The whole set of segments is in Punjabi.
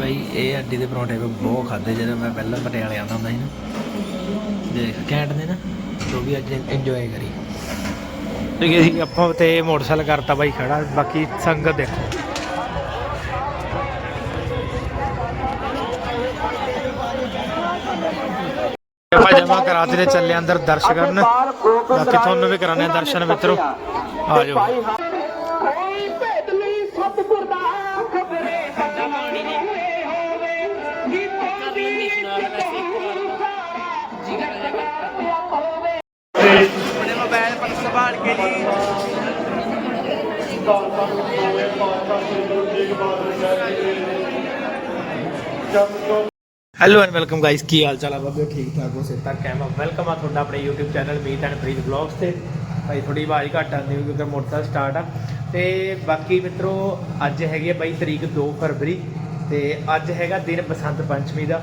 ਬਈ, ਇਹ ਅੱਡੀ ਦੇ ਪਰੌਂਠੇ ਕੋ ਬਹੁਤ ਖਾਦੇ ਜਦੋਂ ਮੈਂ ਪਹਿਲਾਂ ਪਟਿਆਲੇ ਆਉਂਦਾ ਹੁੰਦਾ ਸੀ ਨਾ। ਦੇਖ, ਘੈਂਟ ਨੇ ਨਾ ਤੋ ਵੀ ਅੱਜ ਇੰਜੋਏ ਕਰੀ। ਠੀਕ ਸੀ ਆਪਾਂ ਤੇ ਮੋਟਰਸਾਈਕਲ ਕਰਤਾ ਬਾਈ ਖੜਾ, ਬਾਕੀ ਸੰਗਤ ਦੇਖੋ। ਆਪਾਂ ਜਮਾ ਕਰਾਤੇ ਤੇ ਚੱਲੇ ਅੰਦਰ ਦਰਸ਼ਨ ਕਰਨ। ਬਾਕੀ ਤੁਹਾਨੂੰ ਵੀ ਕਰਾਣੇ ਦਰਸ਼ਨ ਮਿੱਤਰੋ। ਆ ਜਾਓ। ਸੰਭਾਲ ਕੇ ਜੀ। ਹੈਲੋ ਐਂਡ ਵੈਲਕਮ ਗਾਇਸ ਕੀ ਹਾਲ ਚਾਲ ਆ ਬਾਬੇ? ਠੀਕ ਠਾਕ ਹੋ ਸੇ ਤੱਕ ਐਮ ਵੈਲਕਮ ਆ ਤੁਹਾਡਾ ਆਪਣੇ YouTube channel Meet and Farid vlogs ਤੇ। ਭਾਈ ਥੋੜੀ ਆਵਾਜ਼ ਘੱਟ ਆਉਂਦੀ ਹੋਊਗੀ ਕਿਉਂਕਿ ਮੋਟਰਸਾਈਕਲ ਸਟਾਰਟ ਆ। ਤੇ ਬਾਕੀ ਮਿੱਤਰੋ, ਅੱਜ ਹੈਗੀ ਹੈ ਬਾਈ ਤਰੀਕ 2 ਫਰਵਰੀ ਤੇ ਅੱਜ ਹੈਗਾ ਦਿਨ ਬਸੰਤ ਪੰਚਮੀ ਦਾ।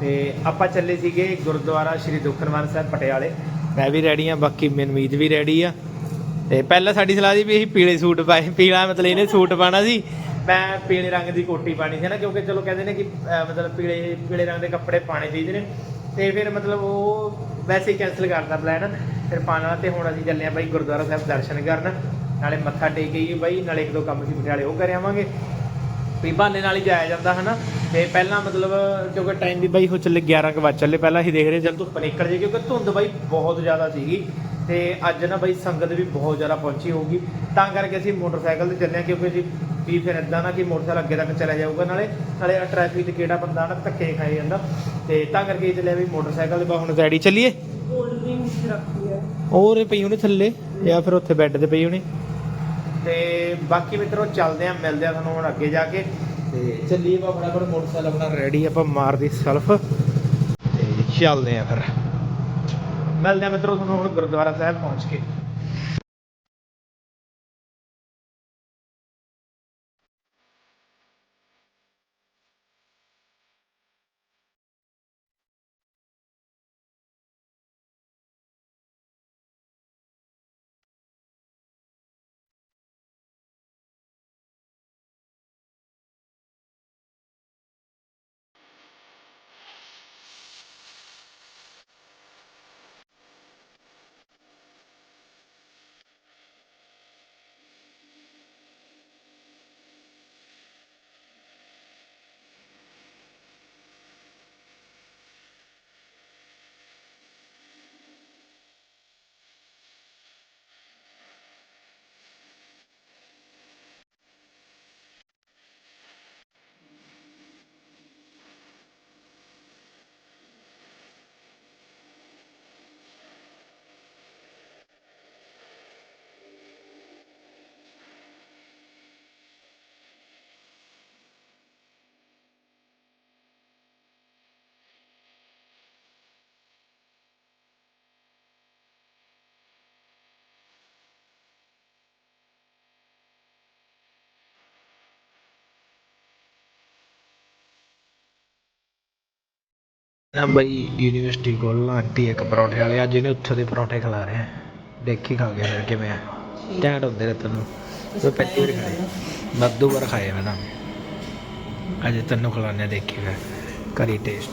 ਤੇ ਆਪਾਂ ਚੱਲੇ ਸੀਗੇ ਗੁਰਦੁਆਰਾ ਸ਼੍ਰੀ ਦੁਖਨਵਾਨ ਸਾਹਿਬ ਪਟਿਆਲੇ। ਮੈਂ ਵੀ ਰੈਡੀ ਆ, ਬਾਕੀ ਮਨਮੀਤ ਵੀ ਰੈਡੀ ਆ। ਤੇ ਪਹਿਲਾਂ ਸਾਡੀ ਸਲਾਹ ਸੀ ਵੀ ਅਸੀਂ ਪੀਲੇ ਸੂਟ ਪਾਏ। ਪੀਲਾ ਮਤਲਬ ਇਹਨੇ ਸੂਟ ਪਾਣਾ ਸੀ। ਮੈਂ ਪੀਲੇ ਰੰਗ ਦੀ ਕੋਟੀ ਪਾਣੀ ਸੀ ਨਾ, ਕਿਉਂਕਿ ਚਲੋ ਕਹਿੰਦੇ ਨੇ ਕਿ ਮਤਲਬ ਪੀਲੇ ਪੀਲੇ ਰੰਗ ਦੇ ਕੱਪੜੇ ਪਾਣੇ ਚਾਹੀਦੇ ਨੇ। ਤੇ ਫਿਰ ਮਤਲਬ ਉਹ ਵੈਸੇ ਹੀ ਕੈਨਸਲ ਕਰਦਾ ਪਲਾਨ ਫਿਰ ਪਾਣਾ ਤੇ ਹੁਣ ਅਸੀਂ ਚੱਲੇ ਆ ਬਾਈ ਗੁਰਦੁਆਰਾ ਸਾਹਿਬ ਦਰਸ਼ਨ ਕਰਨ। ਨਾਲੇ ਮੱਥਾ ਟੇਕ ਕੇ ਬਾਈ, ਨਾਲੇ ਇੱਕ ਦੋ ਕੰਮ ਸੀ, ਪਟਿਆਲੇ ਉਹ ਕਰ ਆਵਾਂਗੇ ਵੀ ਬਹਾਨੇ ਨਾਲ ਹੀ ਜਾਇਆ ਜਾਂਦਾ, ਹਨਾ? ਤੇ ਪਹਿਲਾਂ ਮਤਲਬ ਕਿਉਂਕਿ ਟਾਈਮ ਵੀ ਬਾਈ ਹੋ ਚੱਲੇ 11 ਕੁ ਵਜੇ ਚੱਲੇ ਪਹਿਲਾਂ ਅਸੀਂ ਦੇਖ ਰਹੇ ਚੱਲ ਧੁੱਪ ਨਿਕਲ ਜੇ ਕਿਉਂਕਿ ਧੁੰਦ ਬਾਈ ਬਹੁਤ ਜ਼ਿਆਦਾ ਸੀਗੀ ਤੇ ਅੱਜ ਨਾ ਬਾਈ ਸੰਗਤ ਵੀ ਬਹੁਤ ਜ਼ਿਆਦਾ ਪਹੁੰਚੀ ਹੋਊਗੀ। ਤਾਂ ਕਰਕੇ ਅਸੀਂ ਮੋਟਰਸਾਈਕਲ ਤੇ ਚੱਲੇ ਕਿਉਂਕਿ ਜੀ ਵੀ ਫਿਰ ਇਦਾਂ ਨਾ ਕਿ ਮੋਟਰਸਾਈਕਲ ਅੱਗੇ ਤੱਕ ਚਲਾ ਜਾਊਗਾ ਨਾਲੇ ਨਾਲੇ ਟ੍ਰੈਫਿਕ ਤੇ ਕਿਹੜਾ ਬੰਦਾ ਨਾ ਧੱਕੇ ਖਾਈ ਜਾਂਦਾ। ਤੇ ਤਾਂ ਕਰਕੇ ਇਹ ਚੱਲਿਆ ਵੀ ਮੋਟਰਸਾਈਕਲ ਤੇ ਬਾ ਹੁਣ ਰੈਡੀ ਚੱਲੀਏ। ਹੋਰ ਇਹ ਪਈ ਉਹਨੇ ਥੱਲੇ ਜਾਂ ਫਿਰ ਉੱਥੇ ਬੈੱਡ ਤੇ ਪਈ ਹੋਣੀ। ਤੇ ਬਾਕੀ ਮਿੱਤਰੋ ਚੱਲਦੇ ਆ ਮਿਲਦੇ ਆ ਤੁਹਾਨੂੰ ਹੁਣ ਅੱਗੇ ਜਾ ਕੇ। ਤੇ ਚੱਲੀਏ ਬਾ ਫਟਾਫਟ ਮੋਟਰਸਾਈਕਲ ਆਪਣਾ ਰੈਡੀ ਆਪਾਂ ਮਾਰਦੀ ਸੈਲਫ ਤੇ ਚੱਲਦੇ ਆ ਫਿਰ। ਮਿਲਦੇ ਆ ਮਿੱਤਰੋ ਤੁਹਾਨੂੰ ਹੁਣ ਗੁਰਦੁਆਰਾ ਸਾਹਿਬ ਪਹੁੰਚ ਕੇ। ਨਾ ਬਈ ਯੂਨੀਵਰਸਿਟੀ ਕੋਲ ਨਾ ਆਂਟੀ ਇੱਕ ਪਰੌਂਠੇ ਵਾਲੇ ਅੱਜ ਇਹਨੇ ਉੱਥੇ ਦੇ ਪਰੌਂਠੇ ਖਿਲਾ ਰਹੇ ਦੇਖੀ ਖਾ ਗਿਆ ਫਿਰ ਕਿਵੇਂ ਆ। ਟੈਂਟ ਹੁੰਦੇ ਨੇ ਤੈਨੂੰ। ਉਹ ਪਹਿਲੀ ਵਾਰ ਖਾਏ ਮੱਦੂ ਵਾਰ ਖਾਏ ਮੈਂ ਨਾ ਅੱਜ ਤੈਨੂੰ ਖਿਲਾਉਂਦੇ ਆ ਦੇਖੀ ਫਿਰ। ਕਰੀ ਟੇਸਟ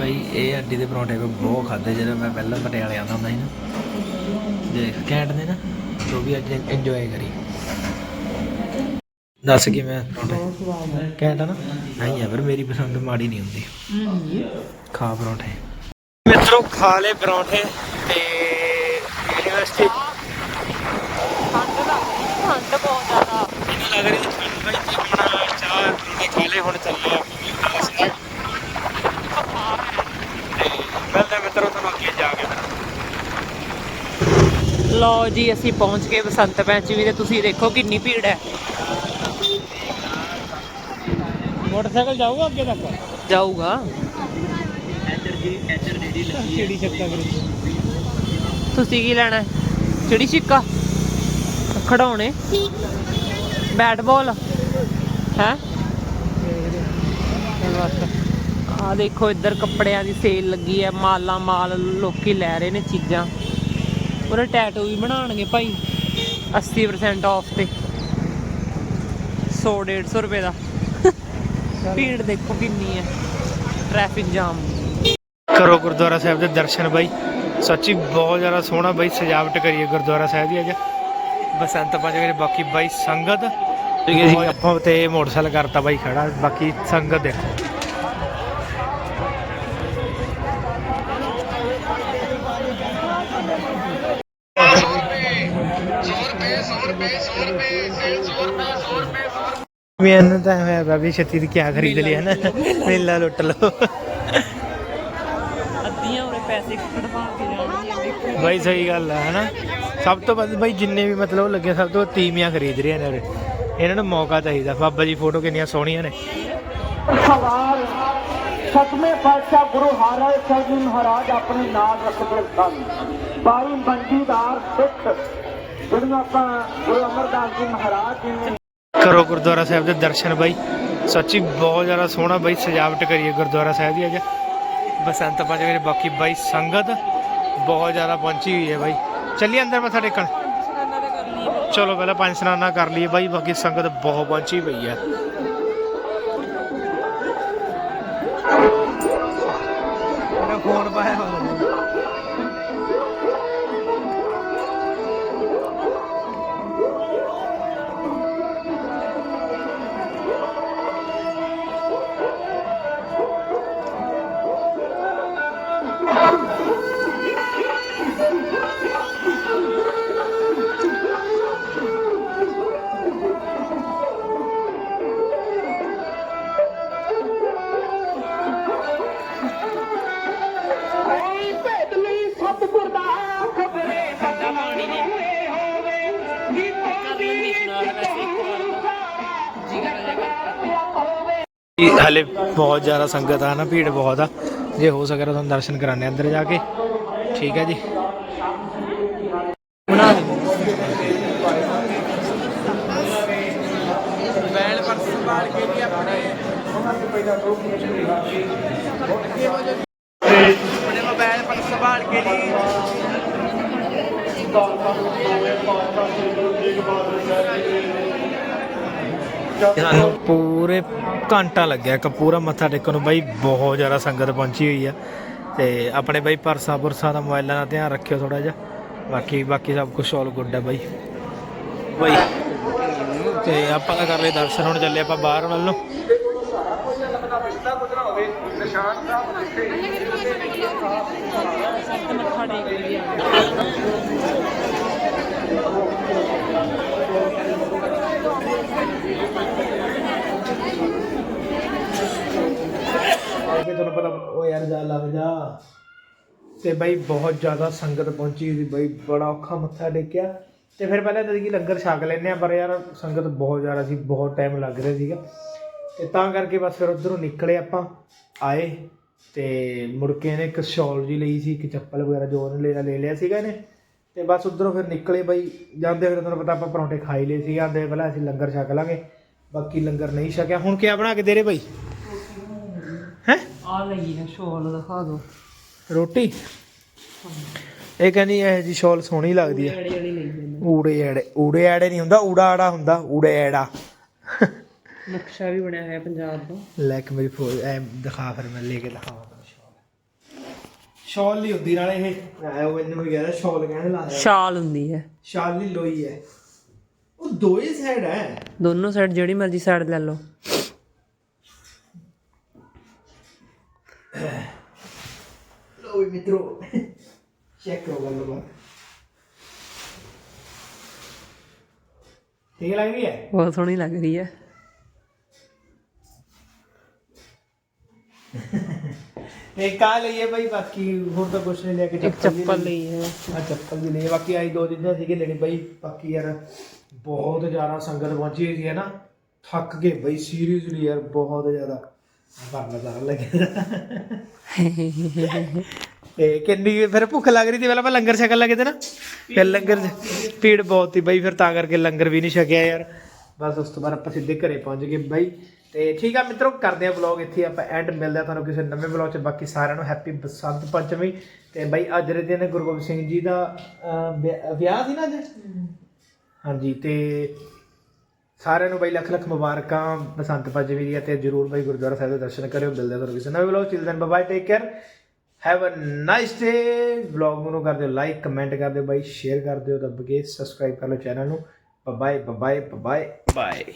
ਬਈ ਇਹ ਅੱਡੀ ਦੇ ਪਰੌਂਠੇ ਕੋ ਬਹੁਤ ਖਾਦੇ ਜਦੋਂ ਮੈਂ ਪਹਿਲਾਂ ਪਟਿਆਲੇ ਆਉਂਦਾ ਹੁੰਦਾ ਸੀ ਨਾ। ਦੇਖ ਘੈਂਟ ਨੇ ਨਾ। ਤੋ ਵੀ ਅੱਜ ਇੰਜੋਏ ਕਰੀ। ਦੱਸ ਕਿਵੇਂ ਪਰੌਂਠੇ ਘੈਂਟ ਆ। ਨਾ। ਨਹੀਂ ਆ ਪਰ ਮੇਰੀ ਪਸੰਦ ਮਾੜੀ ਨਹੀਂ ਹੁੰਦੀ। ਖਾ ਪਰੌਂਠੇ। ਮਿੱਤਰੋ ਖਾ ਲੈ ਪਰੌਂਠੇ ਤੇ ਯੂਨੀਵਰਸਿਟੀ ਠੰਡ ਬਹੁਤ ਜ਼ਿਆਦਾ। ਮੈਨੂੰ ਲੱਗ ਰਹੀ ਹੈ ਠੰਡ ਭਾਈ ਤੇ ਹੁਣ ਚਾਹ ਪੀਣੇ ਖਾ ਲੈ ਹੁਣ ਚੱਲੇ ਆ ਤੇ। ਮਿਲਦੇ ਮਿੱਤਰੋ ਤੁਹਾਨੂੰ ਅੱਗੇ ਜਾ ਕੇ ਲਓ ਜੀ ਅਸੀਂ ਪਹੁੰਚ ਗਏ ਬਸੰਤ ਪੰਚਮੀ ਤੇ। ਤੁਸੀਂ ਦੇਖੋ ਕਿੰਨੀ ਭੀੜ ਹੈ। ਮੋਟਰਸਾਈਕਲ ਜਾਊਗਾ ਅੱਗੇ ਤੱਕ? ਜਾਊਗਾ। ਕਿਹੜੀ ਸ਼ਕਤਾ ਕਰੀ ਤੁਸੀਂ ਕੀ ਲੈਣਾ? ਹੈ? ਚਿੜੀ ਛਿੱਕਾ? ਖੜਾਉਣੇ ਬੈਟ ਬਾਲ? ਹੈ? ਆ ਦੇਖੋ ਇੱਧਰ ਕੱਪੜਿਆਂ ਦੀ ਸੇਲ ਲੱਗੀ ਹੈ। ਮਾਲਾਂ ਮਾਲ ਲੋਕੀ ਲੈ ਰਹੇ ਨੇ ਚੀਜ਼ਾਂ। ਉਹਦੇ ਟੈਟੂ ਵੀ ਬਣਾਉਣਗੇ ਭਾਈ। 80% ਆਫ ਤੇ। 100 150 ਰੁਪਏ ਦਾ। ਭੀੜ ਦੇਖੋ ਕਿੰਨੀ ਹੈ। ਟ੍ਰੈਫਿਕ ਜਾਮ ਕਰੋ ਗੁਰਦੁਆਰਾ ਸਾਹਿਬ ਦੇ ਦਰਸ਼ਨ ਬਾਈ। ਸੱਚੀ ਬਹੁਤ ਜ਼ਿਆਦਾ ਸੋਹਣਾ ਬਾਈ ਸਜਾਵਟ ਕਰੀਏ ਗੁਰਦੁਆਰਾ ਸਾਹਿਬ ਦੀ ਅੱਜ। ਬਸੰਤ ਪੰਚਮੀ ਦੇ ਬਾਕੀ ਬਾਈ ਸੰਗਤ। ਆਪਾਂ ਤੇ ਮੋਟਰਸਾਈਕਲ ਕਰਤਾ ਬਾਈ ਖੜਾ ਬਾਕੀ ਸੰਗਤ ਦੇਖੋ। ਮੈਨੂੰ ਤਾਂ ਹੋਇਆ ਬਾਬੀ ਛੱਤੀ ਦੀ ਕੀ ਖਰੀਦ ਲਿਆ ਨਾ? ਮੇਲਾ ਲੁੱਟ ਲਓ। ਅੱਧੀਆਂ ਉਰੇ ਪੈਸੇ ਕਢਵਾ ਕੇ ਜਾਣਗੀਆਂ ਦੇਖੋ। ਬਾਈ ਸਹੀ ਗੱਲ ਹੈ ਹਨਾ? ਸਭ ਤੋਂ ਵੱਧ ਬਾਈ ਜਿੰਨੇ ਵੀ ਮਤਲਬ ਲੱਗੇ ਸਭ ਤੋਂ ਤੀਵੀਆਂ ਖਰੀਦ ਰਹੀਆਂ ਨੇ ਉਰੇ। ਇਹਨਾਂ ਨੂੰ ਮੌਕਾ ਚਾਹੀਦਾ। ਬਾਬਾ ਜੀ ਫੋਟੋ ਕਿੰਨੀਆਂ ਸੋਹਣੀਆਂ ਨੇ। ਸਵਾਲ ਸਤਵੇਂ ਪਾਤਸ਼ਾਹ ਗੁਰੂ ਹਰਿ ਸਾਹਿਬ ਜੀ ਮਹਾਰਾਜ ਆਪਣੇ ਨਾਲ ਰੱਖਦੇ ਸਨ। ਬਾਈ ਮੰਜੀਦਾਰ ਸਿੱਖ ਜਿਹੜੀਆਂ ਆਪਾਂ ਗੁਰੂ ਅਮਰਦਾਸ ਜੀ ਮਹਾਰਾਜ ਜੀ ਨੇ ਕਰੋ ਗੁਰਦੁਆਰਾ ਸਾਹਿਬ ਦੇ ਦਰਸ਼ਨ ਬਾਈ। ਸੱਚੀ ਬਹੁਤ ਜ਼ਿਆਦਾ ਸੋਹਣਾ ਬਾਈ ਸਜਾਵਟ ਕਰੀਏ ਗੁਰਦੁਆਰਾ ਸਾਹਿਬ ਦੀ ਅੱਜ। ਬਸੰਤ ਪੰਚਮੀ ਦੇ ਬਾਕੀ ਬਾਈ ਸੰਗਤ ਬਹੁਤ ਜ਼ਿਆਦਾ ਪਹੁੰਚੀ ਹੋਈ ਹੈ ਬਾਈ। ਚੱਲੀਏ ਅੰਦਰ ਮੱਥਾ ਟੇਕਣ। ਚਲੋ ਪਹਿਲਾਂ ਪੰਜ ਸਨਾਨਾ ਕਰ ਲਈਏ ਬਾਈ ਬਾਕੀ ਸੰਗਤ ਬਹੁਤ ਪਹੁੰਚੀ ਪਈ ਹੈ। ਹਲੇ ਬਹੁਤ ਜ਼ਿਆਦਾ ਸੰਗਤ ਆ ਨਾ ਭੀੜ ਬਹੁਤ ਆ। ਜੇ ਹੋ ਸਕੇ ਤਾਂ ਤੁਹਾਨੂੰ ਦਰਸ਼ਨ ਕਰਾਣੇ ਅੰਦਰ ਜਾ ਕੇ। ਠੀਕ ਹੈ ਜੀ। ਬਣਾ ਦੇ ਮੋਬਾਈਲ ਪਰਸ ਸੰਭਾਲ ਕੇ ਜੀ ਆਪਣੇ। ਆਪਣੇ ਮੋਬਾਈਲ ਪਰਸ ਸੰਭਾਲ ਕੇ ਜੀ। ਸਾਨੂੰ ਪੂਰੇ ਘੰਟਾ ਲੱਗਿਆ ਇੱਕ ਪੂਰਾ ਮੱਥਾ ਟੇਕਣ ਨੂੰ ਬਾਈ ਬਹੁਤ ਜ਼ਿਆਦਾ ਸੰਗਤ ਪਹੁੰਚੀ ਹੋਈ ਆ। ਤੇ ਆਪਣੇ ਬਾਈ ਪਰਸਾ ਪੁਰਸਾ ਦਾ ਮੋਬਾਈਲਾਂ ਦਾ ਧਿਆਨ ਰੱਖਿਓ ਥੋੜਾ ਜਿਹਾ। ਬਾਕੀ ਬਾਕੀ ਸਭ ਕੁਝ ਆਲ ਗੁੱਡ ਹੈ ਬਾਈ। ਬਾਈ। ਤੇ ਆਪਾਂ ਤਾਂ ਕਰ ਲਏ ਦਰਸ਼ਨ ਹੁਣ ਚੱਲੇ ਆਪਾਂ ਬਾਹਰ ਵੱਲ ਨੂੰ। ਟੇਕ ਪਤਾ ਉਹ ਯਾਰ ਜਾ ਲੱਗ ਜਾ। ਤੇ ਬਈ ਬਹੁਤ ਜ਼ਿਆਦਾ ਸੰਗਤ ਪਹੁੰਚੀ ਸੀ ਬਈ ਬੜਾ ਔਖਾ ਮੱਥਾ ਟੇਕਿਆ। ਤੇ ਫਿਰ ਪਹਿਲਾਂ ਤਾਂ ਕਿ ਲੰਗਰ ਛਕ ਲੈਨੇ ਆ, ਪਰ ਯਾਰ ਸੰਗਤ ਬਹੁਤ ਜ਼ਿਆਦਾ ਸੀ, ਬਹੁਤ ਟਾਈਮ ਲੱਗ ਰਿਹਾ ਸੀਗਾ। ਤੇ ਤਾਂ ਕਰਕੇ ਬਸ ਫਿਰ ਉਧਰੋਂ ਨਿਕਲੇ ਆਪਾਂ, ਆਏ। ਤੇ ਮੁੜ ਕੇ ਇਹਨੇ ਇੱਕ ਸ਼ਾਲ ਜੀ ਲਈ ਸੀ, ਇੱਕ ਚੱਪਲ ਵਗੈਰਾ ਜੋ ਉਹਨੇ ਲੈਣਾ ਲੈ ਲਿਆ ਸੀਗਾ ਇਹਨੇ। ਤੇ ਬਸ ਉਧਰੋਂ ਫਿਰ ਨਿਕਲੇ ਬਈ। ਜਾਂਦੇ ਫਿਰ ਤੁਹਾਨੂੰ ਪਤਾ ਆਪਾਂ ਪਰੌਂਠੇ ਖਾਈ ਲਏ ਸੀ ਆਂਦੇ ਪਹਿਲਾਂ ਅਸੀਂ ਲੰਗਰ ਛਕ ਲਾਂਗੇ। ਬਾਕੀ ਲੰਗਰ ਨਹੀਂ ਛਕਿਆ। ਹੁਣ ਕਿਆ ਬਣਾ ਕੇ ਦੇ ਰਹੇ ਬਾਈ? ਹੈ? ਆ ਲਈ ਹੈ ਸ਼ੋਲ ਦਿਖਾ ਦੋ ਰੋਟੀ? ਇਹ ਕਹਿੰਦੀ ਇਹ ਜੀ ਸ਼ਾਲ ਸੋਹਣੀ ਲੱਗਦੀ ਹੈ। ਜਿਹੜੀ ਲਈ ਜਾਂਦੇ। ਊੜੇ ਐੜੇ ਊੜੇ ਐੜੇ ਨਹੀਂ ਹੁੰਦਾ ਊੜਾ ਆੜਾ ਹੁੰਦਾ ਊੜੇ ਐੜਾ ਨਕਸ਼ਾ ਵੀ ਬਣਿਆ ਹੋਇਆ ਪੰਜਾਬ ਦਾ। ਲੈ ਕੇ ਮੇਰੀ ਫੋਨ ਐ ਦਿਖਾ ਫਿਰ ਮੈਂ ਲੈ ਕੇ ਦਿਖਾਵਾਂ ਤੈਨੂੰ ਸ਼ਾਲ। ਸ਼ਾਲ ਨਹੀਂ ਹੁੰਦੀ ਨਾਲੇ ਇਹ। ਆਇਆ ਉਹ ਮੈਨੂੰ ਵੀ ਕਹਿੰਦਾ ਸ਼ਾਲ ਕਹਿੰਦੇ ਲਾਇਆ ਸ਼ਾਲ ਹੁੰਦੀ ਹੈ। ਸ਼ਾਲ ਨਹੀਂ ਲੋਈ ਹੈ। ਉਹ ਦੋਏ ਸਾਈਡ ਹੈ। ਦੋਨੋਂ ਸਾਈਡ ਜਿਹੜੀ ਮਰਜ਼ੀ ਸਾਈਡ ਲੈ ਲਓ ਲੋ ਵੀ ਮਿੱਤਰੋ ਚੈੱਕ ਕਰੋ ਗੱਲ ਬਾਤ ਠੀਕ ਲੱਗ ਰਹੀ ਹੈ? ਬਹੁਤ ਸੋਹਣੀ ਲੱਗ ਰਹੀ ਹੈ। ਇੱਕ ਆ ਲਈਏ ਬਾਈ? ਬਾਕੀ ਹੋਰ ਤਾਂ ਕੁਛ ਨਹੀਂ ਲਿਆ ਕੇ ਇੱਕ ਚੱਪਲ ਲਈ। ਹੈ। ਆ ਚੱਪਲ ਵੀ ਲਈ ਬਾਕੀ ਆਈ ਦੋ ਚੀਜ਼ਾਂ ਸੀਗੇ ਲੈਣੀ ਬਾਈ। ਬਾਕੀ ਯਾਰ ਬਹੁਤ ਜ਼ਿਆਦਾ ਸੰਗਤ ਪਹੁੰਚੀ ਹੋਈ ਸੀ ਹੈ ਨਾ? ਥੱਕ ਗਏ ਬਾਈ ਸੀਰੀਅਸਲੀ ਯਾਰ ਬਹੁਤ ਜ਼ਿਆਦਾ। ਬਰਨਾ ਲੱਗਿਆ ਤੇ ਕਿੰਨੀ ਫਿਰ ਭੁੱਖ ਲੱਗ ਰਹੀ ਸੀ ਪਹਿਲਾਂ ਆਪਾਂ ਲੰਗਰ ਛਕਣ ਲੱਗੇ ਤੇ ਨਾ। ਫਿਰ ਲੰਗਰ 'ਚ ਭੀੜ ਬਹੁਤ ਸੀ ਬਾਈ ਫਿਰ ਤਾਂ ਕਰਕੇ ਲੰਗਰ ਵੀ ਨਹੀਂ ਛਕਿਆ ਯਾਰ। ਬਸ ਉਸ ਤੋਂ ਬਾਅਦ ਆਪਾਂ ਸਿੱਧੇ ਘਰੇ ਪਹੁੰਚ ਗਏ ਬਾਈ। ਤੇ ਠੀਕ ਆ ਮਿੱਤਰੋ ਕਰਦੇ ਆ ਵਲੌਗ ਇੱਥੇ ਆਪਾਂ ਐਂਡ ਮਿਲਦੇ ਆ ਤੁਹਾਨੂੰ ਕਿਸੇ ਨਵੇਂ ਵਲੌਗ 'ਚ। ਬਾਕੀ ਸਾਰਿਆਂ ਨੂੰ ਹੈਪੀ ਬਸੰਤ ਪੰਚਮੀ। ਤੇ ਬਾਈ ਅੱਜ ਦੇ ਦਿਨ ਗੁਰੂ ਗੋਬਿੰਦ ਸਿੰਘ ਜੀ ਦਾ ਅਹ, ਵਿਆਹ- ਵਿਆਹ ਸੀ ਨਾ ਅੱਜ? ਹਾਂਜੀ ਤੇ ਸਾਰਿਆਂ ਨੂੰ ਬਾਈ ਲੱਖ ਲੱਖ ਮੁਬਾਰਕਾਂ ਬਸੰਤ ਪੰਚਮੀ ਦੀਆਂ। ਤੇ ਜਰੂਰ ਬਾਈ ਗੁਰਦੁਆਰਾ ਸਾਹਿਬ ਦੇ ਦਰਸ਼ਨ ਕਰਿਓ। ਮਿਲਦੇ ਹਾਂ ਤੁਹਾਨੂੰ ਕਿਸੇ ਨਵੇਂ vlog children bye take care have a nice day vlog ਨੂੰ ਕਰ ਦਿਓ ਲਾਈਕ ਕਮੈਂਟ ਕਰ ਦਿਓ ਬਾਈ ਸ਼ੇਅਰ ਕਰ ਦਿਓ, ਦੱਬ ਕੇ ਸਬਸਕ੍ਰਾਈਬ ਕਰ ਲਓ ਚੈਨਲ ਨੂੰ। Bye bye bye bye